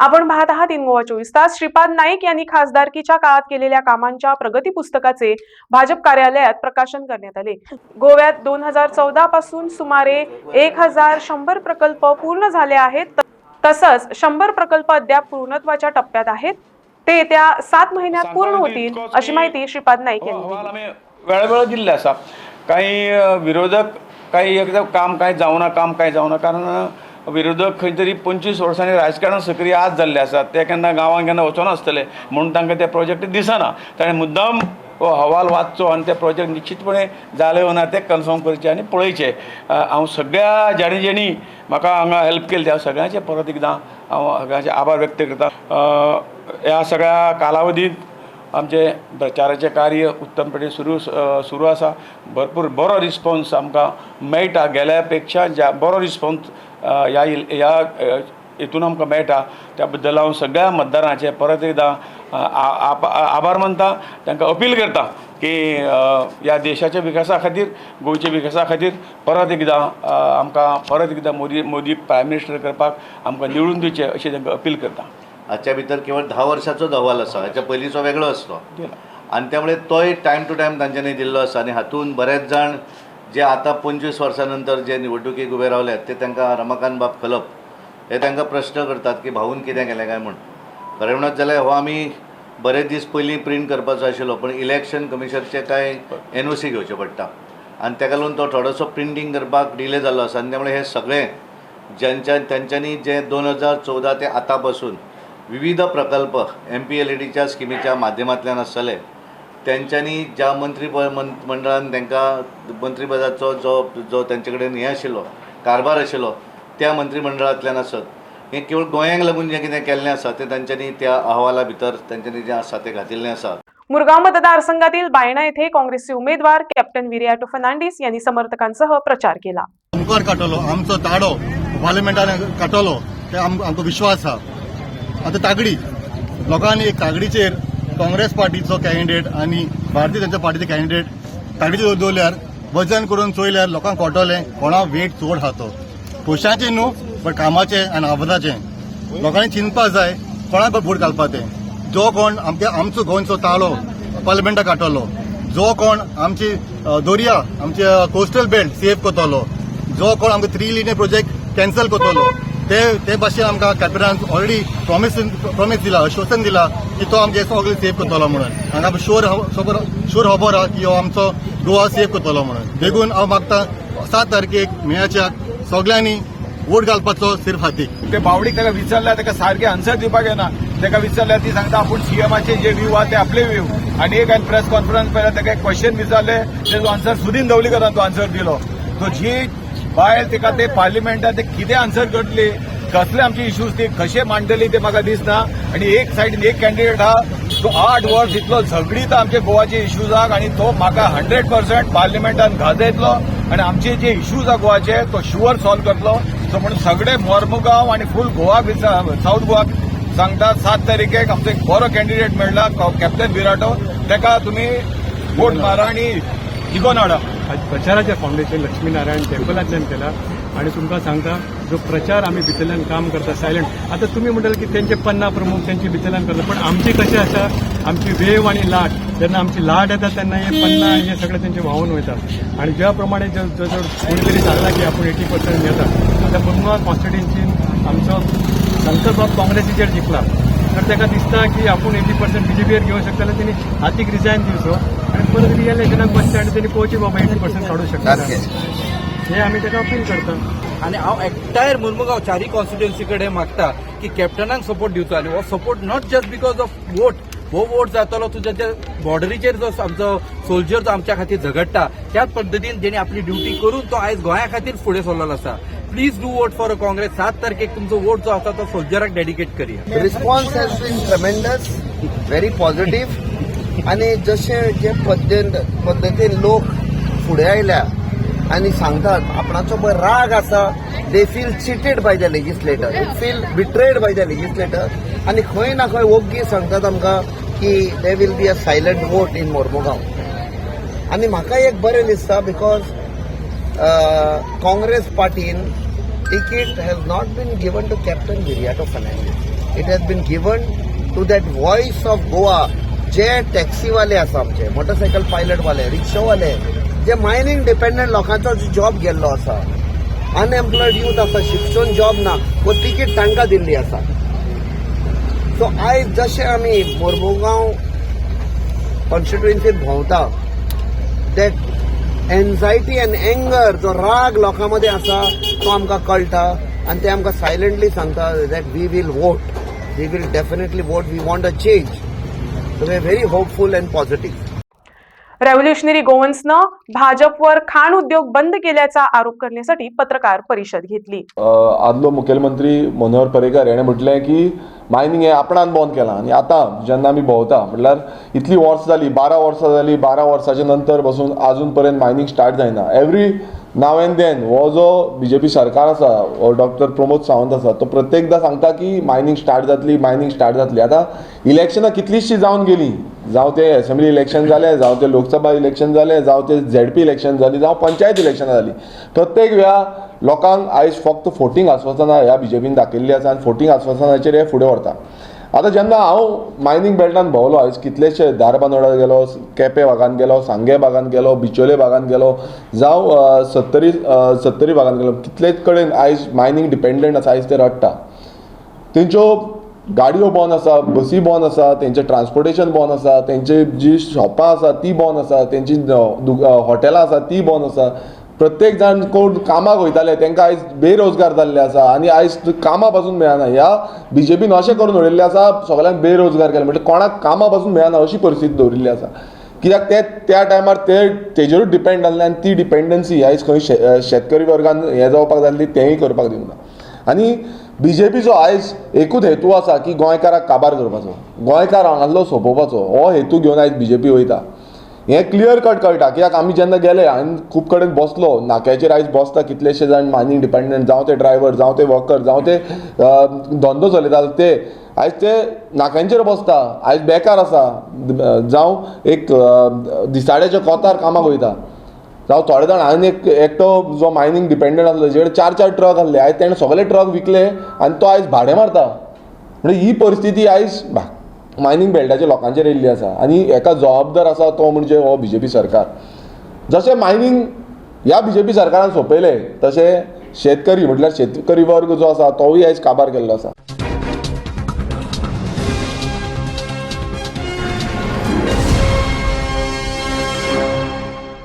आपण पाहत आहात इन गोवा चोवीस तास. श्रीपाद नाईक यांनी खासदारकीच्या काळात केलेल्या कामांच्या प्रगती पुस्तकाचे भाजप कार्यालयात प्रकाशन करण्यात आले. गोव्यात दोन हजार चौदा पासून सुमारे एक हजार शंभर प्रकल्प पूर्ण झाले आहेत. तसंच शंभर प्रकल्प अद्याप पूर्णत्वाच्या टप्प्यात आहेत. ते येत्या सात महिन्यात पूर्ण होतील अशी माहिती श्रीपाद नाईक यांनी दिली. आमी वेळोवेळ दिल्ले आसा काही विरोधक काही एकदां काम कांय जावना काम कांय जावना कारण अ, विरोधक खंय तरी पंचवीस वर्सांनी राजकारण सक्रीय आज जाल्ले आसात. ते केन्ना गांवांत केन्ना वचनासतले म्हणून तांकां ते प्रोजेक्ट दिसना. ताणें मुद्दाम हो अहवाल वाचचो आनी ते प्रोजेक्ट निश्चितपणे जाले वा ना ते कन्फर्म करचे आनी पळयचे. हांव सगळ्या ज्याणी जेणी म्हाका हांगा हेल्प केली त्या सगळ्यांचे परत एकदां हांव सगळ्यांचे आभार व्यक्त करता. ह्या सगळ्या कालावधींत आमचे प्रचाराचें कार्य उत्तमपणे सुरू सुरू आसा भरपूर बरो रिस्पॉन्स आमकां मेळटा गेल्या पेक्षा ज्या बरो रिस्पॉन्स ह्या ह्या हितून आमकां मेळटा. त्या बद्दल हांव सगळ्या मतदारांचे परत एकदां आ- आभार मानता. तांकां अपील करता की ह्या देशाच्या विकासा खातीर गोंयच्या विकासा खातीर परत एकदां आमकां परत एकदां मोदी मोदी प्रायम मिनिस्टर करपाक आमकां निवडून दिवचें अशें तांकां अपील करता. हाच्या भितर केवळ धा वर्साचोच अहवाल आसा हाच्या पयलींचो वेगळो आसलो गेला. आनी त्यामुळे तोय टायम टू टायम तांच्यांनी दिल्लो आसा आनी हातूंत बरेच जाण जे आतां पंचवीस वर्सां नंतर जे निवडणुकीक उबे रावल्यात ते तांकां रमाकांत बाब खलप हे तांकां प्रश्न करतात की भाऊन कितें केलें काय म्हूण खरें म्हणत जाल्यार हो आमी बरेच दीस पयलीं प्रिंट करपाचो आशिल्लो पण इलेक्शन कमिशनचे कांय एन ओ सी घेवचे पडटा आनी ताका लागून तो थोडोसो प्रिंटींग करपाक डिले जाल्लो आसा आनी त्यामुळे हे सगळे ज्यांच्या त्यांच्यांनी जे दोन हजार चौदा ते आतां पासून विविध प्रकल्प एम पी एल ई डीच्या स्किमीच्या माध्यमांतल्यान आसतले त्यांच्यांनी ज्या मंत्री मंडळान तांकां मंत्रीपदाचो जो जो तेंचे कडेन हें आशिल्लो कारभार आशिल्लो त्या मंत्रिमंडळांतल्यान आसत हें केवळ गोंयांक लागून जें कितें केल्लें आसा तें तांच्यांनी त्या अहवाला भितर तांच्यांनी जें आसा तें घातिल्लें आसा. मुरगाव मतदारसंघातील बायणा येथे काँग्रेसचे उमेदवार कॅप्टन विरियाटो फर्नांडिस यांनी समर्थकांसह प्रचार केला. मुखार काडटलो आमचो ताडो पार्लिमेंटान काडटलो ते आम आमकां विश्वास आहा आतां तागडी लोकांनी एक तागडीचेर काँग्रेस पार्टीचो कॅन्डिडेट आनी भारतीय जनता पार्टीचो कॅन्डिडेट तागडीचेर दवरल्यार वजन करून चोयल्यार लोकांक कळटलें कोणा वेट चड हा तो. पयशांचें न्हू बट कामाचें आनी आवाजाचें. लोकांनी चिंतपाक जाय कोणाक भोट घालपा तें. जो कोण आमच्या आमचो गोंयचो ताळो पार्लिमेंटाक काडटलो जो कोण आमची अ, दर्या आमचे कोस्टल बेल्ट सेफ करतलो जो कोण आमकां थ्री लिने प्रोजेक्ट कॅन्सल करतलो ते ते भाशेन आमकां कॅपिटलान ऑलरेडी प्रॉमिस प्रॉमिस दिला आश्वासन दिला की तो आमचे सगळे सेफ करतलो म्हणून. हांगा शुअर खबर शुअर खबर आहा की हो आमचो गोवा सेफ करतलो म्हणून. देखून हांव मागता सात तारखेक मेयाच्या सगळ्यांनी वोट घालपाचो सिर्फ हातीक. ते बावडीक ताका विचारल्यार ताका सारखे आन्सर दिवपाक येना. ताका विचारल्यार ती सांगता आपूण सीएमाचे जे व्ह्यू आहा ते आपले व्ह्यू आनी एक हांवें प्रेस कॉन्फरन्स पळयल्यार ताका एक क्वेश्चन विचारले तेजो आन्सर सुदीन दवलीकरान तो आन्सर दिलो. सो जी बायल तिका ते पार्लिमेंटात ते कितें आन्सर करतली? कसले आमचे इश्यूज ती? कशे मांडटली ते म्हाका दिसना आनी एक सायडीन एक कॅन्डिडेट हा तो आठ वर्स इतलो झगडीता आमचे गोवाचे इश्यूजाक आनी तो म्हाका हंड्रेड पर्संट पार्लिमेंटान गाजयतलो आनी आमचे जे इश्यूज आहा गोवाचे तो शुअर सॉल्व करतलो. सो म्हणून सगळे मोर्मुगांव आनी फूल गोवा साऊथ गोवा सांगता सात तारखेक आमचो एक बरो कॅन्डिडेट मेळ्ळा कॅप्टन विराटो. ताका तुमी वोट मारा आनी हाडा आज प्रचाराचें फावंडेशन लक्ष्मीनारायण टेम्पलांतल्यान केला. आणि तुमकां सांगता जो प्रचार आमी भितरल्यान काम करता सायलंट आतां तुमी म्हणटले की तेंचे पन्ना प्रमुख तेंचे भितरल्यान करता. पण आमची कशें आसा? आमची वेव आणि लाट. जेन्ना आमची लाट येता तेन्ना हे पन्ना हे सगळे तेंचे व्हांवून वयता. आणि ज्या प्रमाणे जो जो जो कोणी तरी सांगला की आपूण एटी पर्संट घेता आता मुरगांव कॉन्स्टिट्युन्सीन आमचो बाब काँग्रेसीचेर जिंकला तर ताका दिसता की आपूण एटी पर्संट बीजेपीर घेवंक शकता जाल्यार तेणी हातीक रिजायन दिवचो. परत रिएलेक्शनाक बसता आनी तेणी पळोवची बाबा एटी पर्संट काडूंक शकता. हे आमी ताका अपील करता. आणि हांव एकठांय मुर्मुगांव चारी कॉन्स्टिट्युएन्सी कडेन मागता की कॅप्टनाक सपोर्ट दिवचो आनी हो support not just because of vote हो वोट जातलो तुज्या त्या बॉर्डरीचेर जो आमचो सोल्जर जो आमच्या खातीर झगडटा त्याच पद्दतीन जेणे आपली ड्युटी करून तो आयज गोंया खातीर फुडें सरलेलो आसा. Please do vote for a Congress सात तारखेक तुमचो वोट जो आसा तो सोल्जराक डेडिकेट करया. The response has been tremendous, very आनी आणि जसे जे पद्दतीन पद्दतीन लोक फुडें आयल्या आनी सांगतात आपणाचो पळय राग आसा they feel cheated by the legislator they feel betrayed by the legislator आनी खंय ना खंय ओग्गी सांगतात आमकां की they will be a silent vote in Mormugao आनी म्हाका एक बरें दिसता बिकॉज काँग्रेस पार्टीन ticket has not been given to Captain Viriato Fernandez. It has been given to that voice of Goa जे टॅक्सीवाले आसा आमचे मोटरसायकल पायलटवाले रिक्षावाले जे मायनिंग डिपेंडंट लोकांचो जॉब गेल्लो आसा। अनएम्प्लॉयड यूथ आसा, शिक्षण जॉब ना, वो तिकीट तांकां दिल्ली आसा। सो आयज जशे आमी मोरमुगांव कॉन्स्टिट्युएन्सीत भोंवता दॅट एन्झायटी अँड एंगर जो राग लोकां मदें आसा तो आमकां कळटा आनी ते आमकां सायलंटली सांगता that we will vote we will definitely vote we want a change so we very hopeful and positive revolutionary गोवन्सनं भाजपवर खाण उद्योग बंद केल्याचा आरोप करण्यासाठी पत्रकार परिषद घेतली. आदलो मुखेलमंत्री मनोहर पर्रीकर हेणें म्हटलें की मायनींग हें आपणान बंद केलां आनी आतां जेन्ना आमी भोंवता म्हटल्यार इतलीं वर्सां जालीं बारा वर्सां जालीं बारा वर्साच्या नंतर पासून आजून पर्यंत मायनींग स्टार्ट जायना एवरी नाव एन देन हो जो बी जे पी सरकार आसा हो डॉक्टर प्रमोद सावंत आसा तो प्रत्येकदां सांगता की मायनींग स्टार्ट जातली मायनींग स्टार्ट जातली. आतां इलेक्शनां कितलींशीं जावन गेलीं? जावं ते असेंब्ली इलेक्शन जालें जावं ते लोकसभा इलेक्शन जालें जावं ते झेड पी इलेक्शन जाली जावं पंचायत इलेक्शनां जालीं प्रत्येक वेळा लोकांक आयज फक्त फोटींग आस्वासनां ह्या बी जे पीन दाखयल्लीं आसा आनी फोटींग आस्वासनाचेर हे फुडें व्हरता. आतां जेन्ना हांव मायनींग बेल्टान भोंवलो आयज कितलेशे धारबांदोडा गेलो केपे भागान गेलो सांगे भागान गेलो बिचोले भागांत गेलो जावं सत्तरी सत्तरी भागान गेलो कितलेच कडेन आयज मायनींग डिपेंडंट आसा आयज ते रडटा. तेंच्यो गाडयो बंद आसा बसी बंद आसा तेंचें ट्रान्सपोर्टेशन बंद आसा तेंची जी शॉपां आसा ती बंद आसा तेंची हॉटेलां आसा ती बंद आसा प्रत्येक जाण कोण कामाक वयताले तांकां आयज बेरोजगार जाल्ले आसा आनी आयज कामा पासून मेळना. ह्या बी जे पीन अशें करून उडयल्लें आसा सगळ्यांक बेरोजगार केले म्हणजे कोणाक कामा पासून मेळना अशी परिस्थिती दवरिल्ली आसा. कित्याक ते त्या टायमार ते तेजेरूच डिपेंड जाल्ले आनी ती डिपेंडन्सी आयज खंय शे- शेतकरी वर्गान हें जावपाक जाल्ली तेंय करपाक दिवना आनी बी जे पीचो आयज एकूच हेतू आसा की गोंयकाराक काबार करपाचो गोंयकार हांगासलो सोंपोवपाचो हो हेतू घेवन आयज बी जे पी वयता. हें क्लियर कट कळटा कित्याक आमी जेन्ना गेले हांवें खूब कडेन बसलो. नाक्याचेर आयज बसता कितलेशे जाण मायनींग डिपेंडंट जावं ते ड्रायव्हर जावं ते वर्कर जावं ते धंदो चलयताले ते आयज ते नाक्यांचेर बसता. आयज बेकार आसा जावं एक दिसाड्याच्या कोतार कामाक वयता. जावं थोडे जाण हांवें एक एकटो जो मायनींग डिपेंडंट आसलो जेडे चार चार ट्रक आसले आयज तेणें सगळे ट्रक विकले आनी तो आयज भाडें मारता. म्हणजे ही परिस्थिती आयज भा- मायनींग बेल्टाच्या लोकांचेर येयल्ली आसा. आनी हेका जबाबदार आसा तो म्हणजे हो बी जे पी सरकार. जशें मायनींग ह्या बी जे पी सरकारान सोंपयलें तशें शेतकरी म्हटल्यार शेतकरी वर्ग जो आसा तोवूय आयज काबार केल्लो आसा.